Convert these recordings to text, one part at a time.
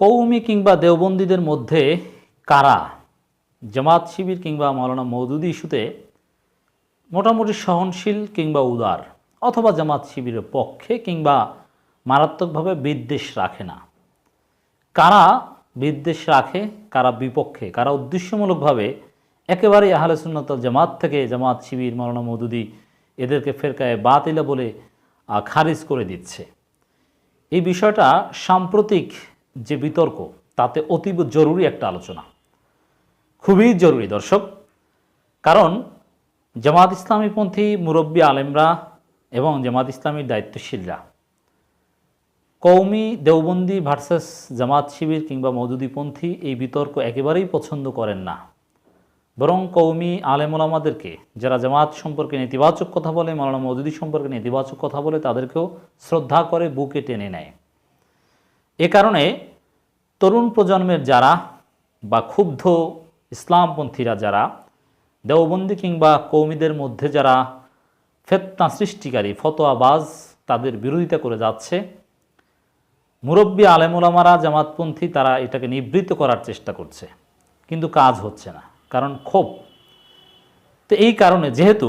কৌমি কিংবা দেওবন্দীদের মধ্যে কারা? জামাত শিবির কিংবা মৌলানা মৌদুদি ইস্যুতে মোটামুটি সহনশীল কিংবা উদার, অথবা জামাত শিবিরের পক্ষে কিংবা মারাত্মকভাবে বিদ্বেষ রাখে না। কারা বিদ্বেষ রাখে, কারা বিপক্ষে, কারা উদ্দেশ্যমূলকভাবে একেবারেই আহলে সুন্নত জামাত থেকে জামাত শিবির মৌলানা মৌদুদি এদেরকে ফেরকায় বাতিলা বলে খারিজ করে দিচ্ছে। এই বিষয়টা সাম্প্রতিক যে বিতর্ক, তাতে অতীব জরুরি একটা আলোচনা। খুবই জরুরি, দর্শক। কারণ জামাত ইসলামীপন্থী মুরব্বী আলেমরা এবং জামাত ইসলামীর দায়িত্বশীলরা কৌমি দেওবন্দি ভার্সেস জামাত শিবির কিংবা মৌদুদিপন্থী এই বিতর্ক একেবারেই পছন্দ করেন না। বরং কৌমি আলেমুলামাদেরকে, যারা জামাত সম্পর্কে নেতিবাচক কথা বলে মৌলানা মৌদুদি সম্পর্কে নেতিবাচক কথা বলে, তাদেরকেও শ্রদ্ধা করে বুকে টেনে নেয়। এ কারণে তরুণ প্রজন্মের যারা বা ক্ষুব্ধ ইসলামপন্থীরা যারা, দেওবন্দি কিংবা কৌমিদের মধ্যে যারা ফেতনা সৃষ্টিকারী, ফতোয়াবাজ তাদের বিরোধিতা করে যাচ্ছে, মুরব্বী আলেমুলামারা, জামাতপন্থী তারা এটাকে নিবৃত্ত করার চেষ্টা করছে। কিন্তু কাজ হচ্ছে না, কারণ ক্ষোভ। তো এই কারণে যেহেতু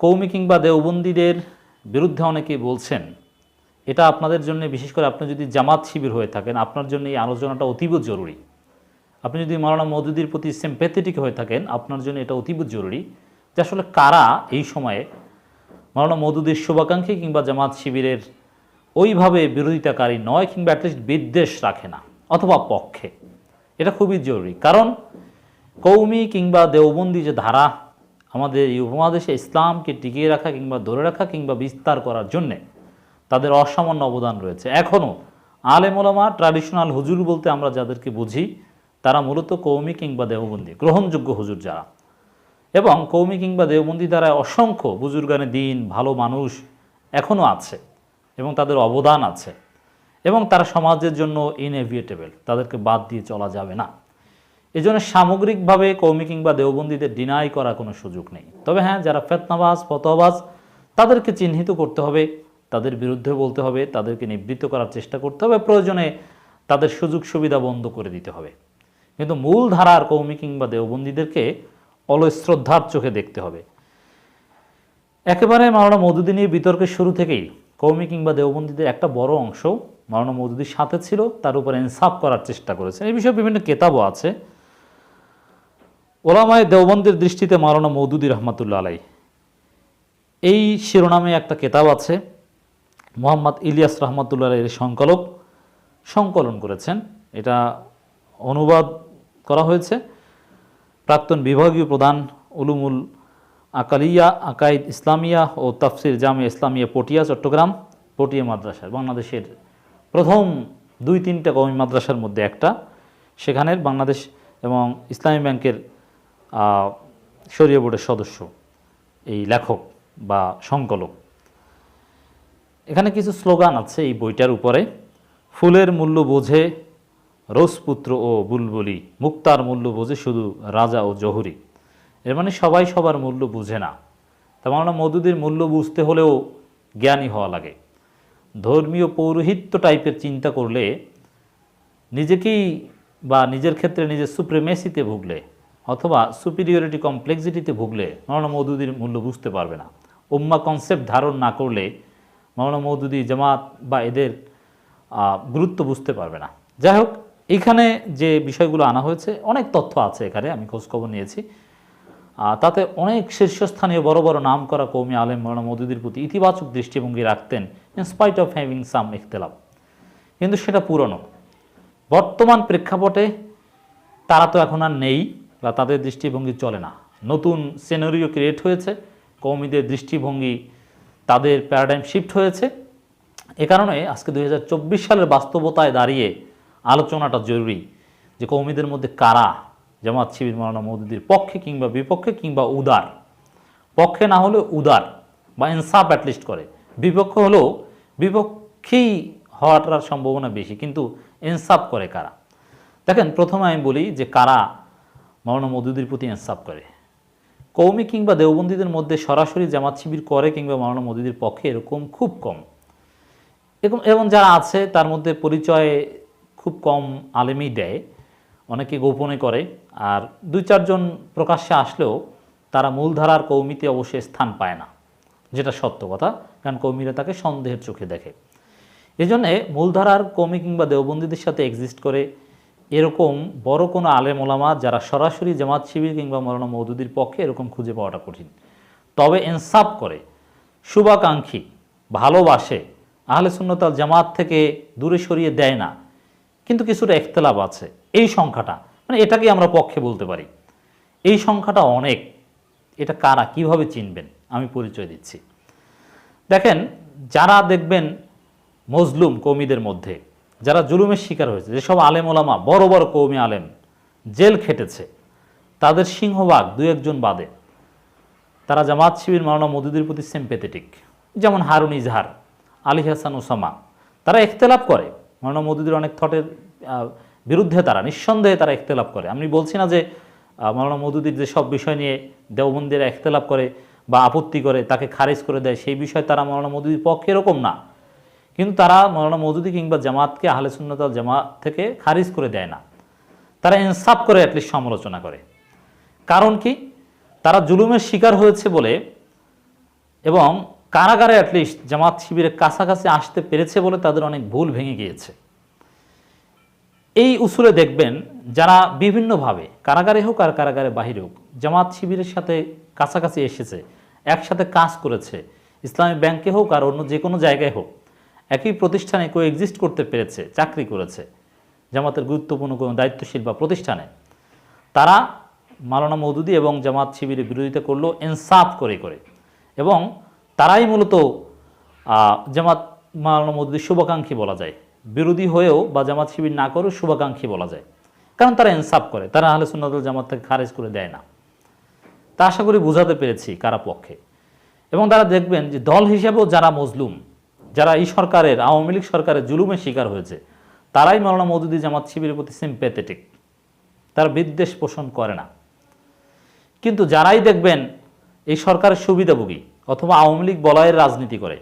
কৌমি কিংবা দেওবন্দীদের বিরুদ্ধে অনেকেই বলছেন এটা আপনাদের জন্য, বিশেষ করে আপনি যদি জামাত শিবির হয়ে থাকেন, আপনার জন্য এই আলোচনাটা অতীব জরুরি। আপনি যদি মাওলানা মৌদুদির প্রতি সিম্প্যাথেটিক হয়ে থাকেন, আপনার জন্য এটা অতীব জরুরি যে আসলে কারা এই সময়ে মাওলানা মৌদুদির শুভাকাঙ্ক্ষী কিংবা জামাত শিবিরের ওইভাবে বিরোধিতাকারী নয় কিংবা অ্যাটলিস্ট বিদ্বেষ রাখে না, অথবা পক্ষে। এটা খুবই জরুরি। কারণ কৌমি কিংবা দেওবন্দি যে ধারা আমাদের এই উপমহাদেশে ইসলামকে টিকিয়ে রাখা কিংবা ধরে রাখা কিংবা বিস্তার করার জন্যে তাদের অসামান্য অবদান রয়েছে। এখনও আলেমোলামা ট্র্যাডিশনাল হুজুর বলতে আমরা যাদেরকে বুঝি, তারা মূলত কৌমি কিংবা দেওবন্দি, গ্রহণযোগ্য হুজুর যারা। এবং কৌমি কিংবা দেওবন্দি দ্বারা অসংখ্য বুজুর্গানে দিন, ভালো মানুষ এখনও আছে এবং তাদের অবদান আছে। এবং তারা সমাজের জন্য ইনএভিয়েটেবল তাদেরকে বাদ দিয়ে চলা যাবে না। এই জন্য সামগ্রিকভাবে কৌমি কিংবা দেওবন্দীদের ডিনাই করার কোনো সুযোগ নেই। তবে হ্যাঁ যারা ফেতনাবাজ, ফতোয়াবাজ, তাদেরকে চিহ্নিত করতে হবে তাদের বিরুদ্ধে বলতে হবে, তাদেরকে নিবৃত্ত করার চেষ্টা করতে হবে, প্রয়োজনে তাদের সুযোগ সুবিধা বন্ধ করে দিতে হবে। কিন্তু মূল ধারার কৌমি কিংবা দেওবন্দীদেরকে অলয় শ্রদ্ধার চোখে দেখতে হবে। একেবারে মাওলানা মৌদুদি নিয়ে বিতর্কের শুরু থেকেই কৌমি কিংবা দেওবন্দীদের একটা বড় অংশ মাওলানা মৌদুদির সাথে ছিল, তার উপর ইনসাফ করার চেষ্টা করেছে এই বিষয়ে বিভিন্ন কেতাবও আছে। ওলামায় দেওবন্দের দৃষ্টিতে মাওলানা মৌদুদি রহমাতুল্লা আলাই এই শিরোনামে একটা কেতাব আছে মোহাম্মদ ইলিয়াস রহমাতুল্লাহ এর সংকলক সংকলন করেছেন। এটা অনুবাদ করা হয়েছে। প্রাক্তন বিভাগীয় প্রধান উলুমুল আকালিয়া, আকাইদ ইসলামিয়া ও তাফসির জামে ইসলামিয়া পটিয়া, চট্টগ্রাম পটিয়া মাদ্রাসার বাংলাদেশের প্রথম দুই তিনটা কমি মাদ্রাসার মধ্যে একটা। সেখানের বাংলাদেশ এবং ইসলামী ব্যাংকের শরীয় বোর্ডের সদস্য, এই লেখক বা সংকলক। এখানে কিছু স্লোগান আছে এই বইটার উপরে। ফুলের মূল্য বোঝে রোজপুত্র ও বুলবুলি, মুক্তার মূল্য বোঝে শুধু রাজা ও জহুরি। এর মানে সবাই সবার মূল্য বুঝে না। তেমন আমরা মধুদের মূল্য বুঝতে হলেও জ্ঞানী হওয়া লাগে। ধর্মীয় পৌরোহিত্য টাইপের চিন্তা করলে নিজেকেই বা নিজের ক্ষেত্রে নিজের সুপ্রিমেসিতে ভুগলে অথবা সুপিরিয়রিটি কমপ্লেক্সিটিতে ভুগলে মৌলানা মৌদুদির মূল্য বুঝতে পারবে না। উম্মা কনসেপ্ট ধারণ না করলে মৌলানা মৌদুদি জামাত বা এদের গুরুত্ব বুঝতে পারবে না। যাই হোক এখানে যে বিষয়গুলো আনা হয়েছে, অনেক তথ্য আছে এখানে, আমি খোঁজখবর নিয়েছি। তাতে অনেক শীর্ষস্থানীয় বড় বড় নাম করা কৌমি আলেম মৌলানা মৌদুদির প্রতি ইতিবাচক দৃষ্টিভঙ্গি রাখতেন, in spite of having some ইখতলাফ। কিন্তু সেটা পুরনো। বর্তমান প্রেক্ষাপটে তারা তো এখন আর নেই বা তাদের দৃষ্টিভঙ্গি চলে না। নতুন সিনারিও ক্রিয়েট হয়েছে কৌমিদের দৃষ্টিভঙ্গি তাদের প্যারাডাইম শিফট হয়েছে। এ কারণে আজকে দু হাজার চব্বিশ সালের বাস্তবতায় দাঁড়িয়ে আলোচনাটা জরুরি যে কৌমিদের মধ্যে কারা, জামাত শিবির মৌলানা মৌদুদির পক্ষে কিংবা বিপক্ষে কিংবা উদার। পক্ষে না হলে উদার বা ইনসাফ অ্যাটলিস্ট করে। বিপক্ষ হলেও বিপক্ষেই হওয়াটার সম্ভাবনা বেশি, কিন্তু ইনসাফ করে কারা? দেখেন, প্রথমে আমি বলি যে কারা মৌলানা মৌদুদির প্রতি ইনসাফ করে। কৌমি কিংবা দেওবন্দীদের মধ্যে সরাসরি জামাত শিবির করে কিংবা মৌলানা মৌদুদির পক্ষে এরকম খুব কম। এরকম এবং যারা আছে, তার মধ্যে পরিচয় খুব কম আলেমই দেয়। অনেকে গোপনে করে। আর দুই, চারজন প্রকাশ্যে আসলেও তারা মূলধারার কৌমিতে অবশ্যই স্থান পায় না, যেটা সত্য কথা। কারণ কৌমিরা তাকে সন্দেহের চোখে দেখে। এই জন্যে মূলধারার কৌমি কিংবা দেওবন্দীদের সাথে এক্সিস্ট করে এরকম বড় কোনো আলেম ওলামা যারা সরাসরি জামাত শিবির কিংবা মৌলানা মৌদুদির পক্ষে এরকম খুঁজে পাওয়াটা কঠিন। তবে ইনসাফ করে, শুভাকাঙ্ক্ষী, ভালোবাসে আহলে সুন্নতাল জামাত থেকে দূরে সরিয়ে দেয় না। কিন্তু কিছুটা একতলাপ আছে। এই সংখ্যাটা মানে এটাকে আমরা পক্ষে বলতে পারি। এই সংখ্যাটা অনেক। এটা কারা কীভাবে চিনবেন? আমি পরিচয় দিচ্ছি। দেখেন, যারা দেখবেন মজলুম কৌমিদের মধ্যে যারা জুলুমের শিকার হয়েছে, যেসব আলেম ওলামা, বড় বড় কৌমি আলেম, জেল খেটেছে, তাদের সিংহভাগ দু একজন বাদে। তারা জামাত শিবির মাওলানা মদুদের প্রতি সিম্পেথেটিক যেমন হারুন ইজহার, আলী হাসান ওসামা। তারা ইখতেলাপ করে। মাওলানা মদুদের অনেক থটের বিরুদ্ধে তারা, নিঃসন্দেহে তারা ইখতেলাপ করে। আমি বলছি না যে মাওলানা মদুদির যে সব বিষয় নিয়ে দেওবন্দিরা ইখতেলাপ করে বা আপত্তি করে, তাকে খারিজ করে দেয়, সেই বিষয়ে তারা মাওলানা মদুদির পক্ষে এরকম না। কিন্তু তারা মাওলানা মদুদি কিংবা জামাতকে আহলে সুন্নতাল জামাত থেকে খারিজ করে দেয় না। তারা ইনসাফ করে অ্যাটলিস্ট সমালোচনা করে। কারণ কি? তারা জুলুমের শিকার হয়েছে বলে এবং কারাগারে অ্যাটলিস্ট জামাত শিবিরের কাছাকাছি আসতে পেরেছে বলে তাদের অনেক ভুল ভেঙে গিয়েছে। এই উসুলে দেখবেন যারা বিভিন্নভাবে, কারাগারে হোক আর কারাগারে বাহিরে হোক, জামাত শিবিরের সাথে কাছাকাছি এসেছে, একসাথে কাজ করেছে, ইসলামী ব্যাংকে হোক আর অন্য যে কোনো জায়গায় হোক একই প্রতিষ্ঠানে কেউ এক্সিস্ট করতে পেরেছে, চাকরি করেছে, জামাতের গুরুত্বপূর্ণ কোনো দায়িত্বশীল বা প্রতিষ্ঠানে। তারা মালানা মৌদুদি এবং জামাত শিবিরের বিরোধিতা করল, ইনসাফ করে করে। এবং তারাই মূলত জামাত মালানা মৌদুদির শুভাকাঙ্ক্ষী বলা যায়। বিরোধী হয়েও বা জামাত শিবির না করেও শুভাকাঙ্ক্ষী বলা যায়। কারণ তারা ইনসাফ করে, তারা আহলে সুন্নাতুল জামাত থেকে খারেজ করে দেয় না। তা আশা করি বোঝাতে পেরেছি কারা পক্ষে। এবং তারা দেখবেন যে দল হিসেবেও যারা মজলুম যারা এই সরকারের, আওয়ামী লীগ সরকারের জুলুমের শিকার হয়েছে, তারাই মাওলানা মৌদুদি জামাত শিবিরের প্রতি সিম্পেথেটিক তারা বিদ্বেষ পোষণ করে না। কিন্তু যারাই দেখবেন এই সরকারের সুবিধাভোগী অথবা আওয়ামী লীগ বলয়ের রাজনীতি করে,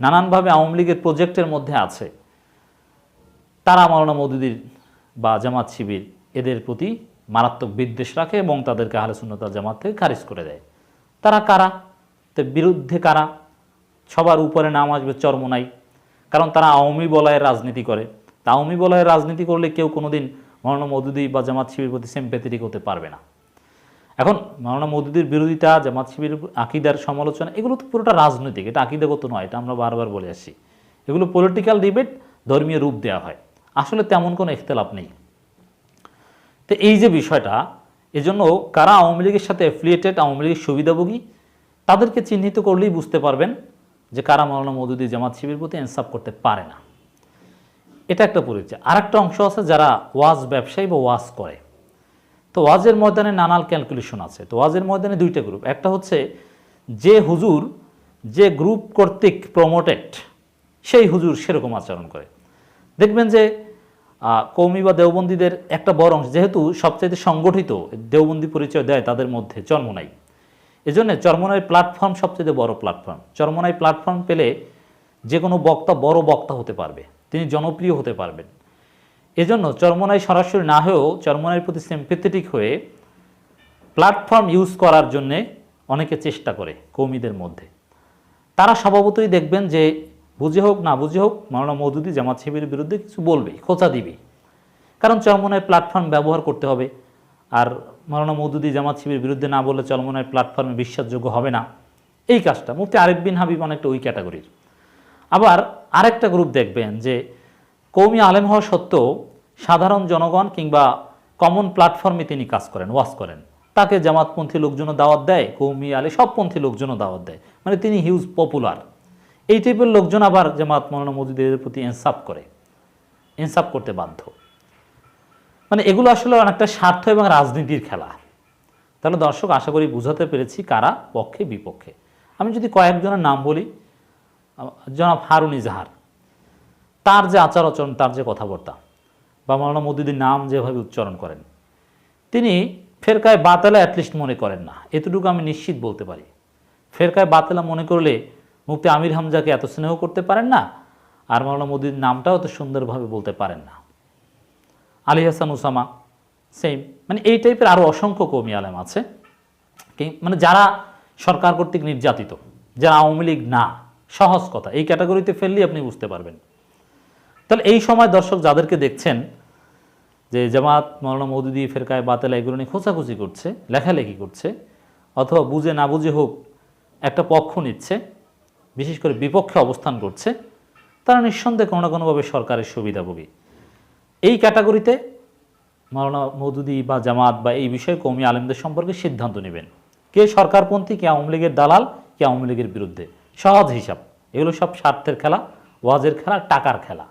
নানানভাবে আওয়ামী লীগের প্রজেক্টের মধ্যে আছে, তারা মাওলানা মৌদুদির বা জামাত শিবির এদের প্রতি মারাত্মক বিদ্বেষ রাখে এবং তাদেরকে আহলে সুন্নতা জামাত থেকে খারিজ করে দেয়। তারা কারা? তো বিরুদ্ধে কারা? সবার উপরে নাম আসবে চরমোনাই কারণ তারা আওয়ামী বলয়ের রাজনীতি করে। তা আওয়ামী বলয়ের রাজনীতি করলে কেউ কোনোদিন মৌলানা মৌদুদি বা জামাত শিবির প্রতি সিম্পেথেটিক হতে পারবে না। এখন মৌলানা মৌদুদির বিরোধিতা, জামাত শিবির আকিদার সমালোচনা, এগুলো তো পুরোটা রাজনৈতিক। এটা আকিদাগত নয়, এটা আমরা বারবার বলে আসছি। এগুলো পলিটিক্যাল ডিবেট ধর্মীয় রূপ দেওয়া হয়। আসলে তেমন কোনো ইখতলাফ নেই। তো এই যে বিষয়টা, এজন্য কারা আওয়ামী লীগের সাথে অ্যাফিলিয়েটেড আওয়ামী লীগের সুবিধাভোগী, তাদেরকে চিহ্নিত করলেই বুঝতে পারবেন যে কারা মৌলানা মৌদুদি জামাত শিবির প্রতি ইনসাফ করতে পারে না। এটা একটা পরিচয়। আর একটা অংশ আছে যারা ওয়াজ ব্যবসায়ী বা ওয়াজ করে। তো ওয়াজের ময়দানে নানাল ক্যালকুলেশন আছে। তো ওয়াজের ময়দানে দুইটা গ্রুপ একটা হচ্ছে যে হুজুর, যে গ্রুপ কর্তৃক প্রমোটেড সেই হুজুর সেরকম আচরণ করে। দেখবেন যে কৌমি বা দেওবন্দীদের একটা বড় অংশ, যেহেতু সবচাইতে সংগঠিত দেওবন্দি পরিচয় দেয়, তাদের মধ্যে চর্মনাই এজন্য চর্মনাই প্ল্যাটফর্ম সবচেয়ে বড় প্ল্যাটফর্ম চর্মনাই প্ল্যাটফর্ম পেলে যে কোনো বক্তা বড় বক্তা হতে পারবে, তিনি জনপ্রিয় হতে পারবেন। এজন্য চর্মনাই সরাসরি না হয়েও চর্মনাইয়ের প্রতি সিম্পেথেটিক হয়ে প্ল্যাটফর্ম ইউজ করার জন্যে অনেকে চেষ্টা করে কৌমিদের মধ্যে। তারা স্বভাবতই দেখবেন যে বুঝে হোক, না বুঝে হোক মাওলানা মৌদুদি জামাত শিবিরের বিরুদ্ধে কিছু বলবে খোঁচা দিবে কারণ চরমনের প্ল্যাটফর্ম ব্যবহার করতে হবে। আর মাওলানা মৌদুদি জামাত শিবিরের বিরুদ্ধে না বললে চরমনের প্ল্যাটফর্মে বিশ্বাসযোগ্য হবে না। এই কাজটা মুফতি আরিফ বিন হাবিব অনেকটা ওই ক্যাটাগরির। আবার আরেকটা গ্রুপ দেখবেন যে কৌমি আলেম হওয়া সত্ত্বেও সাধারণ জনগণ কিংবা কমন প্ল্যাটফর্মে তিনি কাজ করেন, ওয়াজ করেন। তাকে জামাতপন্থী লোকজনও দাওয়াত দেয় কৌমি আলে সবপন্থী লোকজনও দাওয়াত দেয়। মানে তিনি হিউজ পপুলার এই টাইপের লোকজন আবার জামাত মৌলানা মজুদের প্রতি ইনসাফ করে, ইনসাফ করতে বাধ্য। মানে এগুলো আসলে অনেকটা স্বার্থ এবং রাজনীতির খেলা। তাহলে দর্শক, আশা করি বুঝাতে পেরেছি কারা পক্ষে, বিপক্ষে। আমি যদি কয়েকজনের নাম বলি জনাব হারুন ইজাহার। তার যে আচার আচরণ তার যে কথাবার্তা বা মৌলানা মদুদির নাম যেভাবে উচ্চারণ করেন, তিনি ফেরকায় বাতেলা অ্যাটলিস্ট মনে করেন না। এতটুকু আমি নিশ্চিত বলতে পারি। ফেরকায় বাতেলা মনে করলে মুফতি আমির হামজাকে এত স্নেহ করতে পারেন না, আর মৌলানা মদুদির নামটাও এত সুন্দরভাবে বলতে পারেন না। আলী হাসান, উসামা, সেম। মানে এই টাইপের আরও অসংখ্য কৌমি আলেম আছে। মানে যারা সরকার কর্তৃক নির্যাতিত, যারা আওয়ামী লীগ না, সহজ কথা। এই ক্যাটাগরিতে ফেললেই আপনি বুঝতে পারবেন। তাহলে এই সময় দর্শক যাদেরকে দেখছেন, যে জামাত মৌলানা মৌদুদি, ফেরকায় বাতেলা, এগুলো নিয়ে খোঁচাখুচি করছে, লেখালেখি করছে, অথবা বুঝে না বুঝে হোক একটা পক্ষ নিচ্ছে, বিশেষ করে বিপক্ষে অবস্থান করছে, তারা নিঃসন্দেহে কোনো না কোনোভাবে সরকারের সুবিধাভোগী। এই ক্যাটাগরিতে মাওলানা মৌদুদি বা জামাত বা এই বিষয়ে কৌমি আলেমদের সম্পর্কে সিদ্ধান্ত নেবেন। কে সরকারপন্থী, কে আওয়ামী লীগের দালাল, কে আওয়ামী লীগের বিরুদ্ধে। সহজ হিসাব। এগুলো সব স্বার্থের খেলা, ওয়াজের খেলা, টাকার খেলা।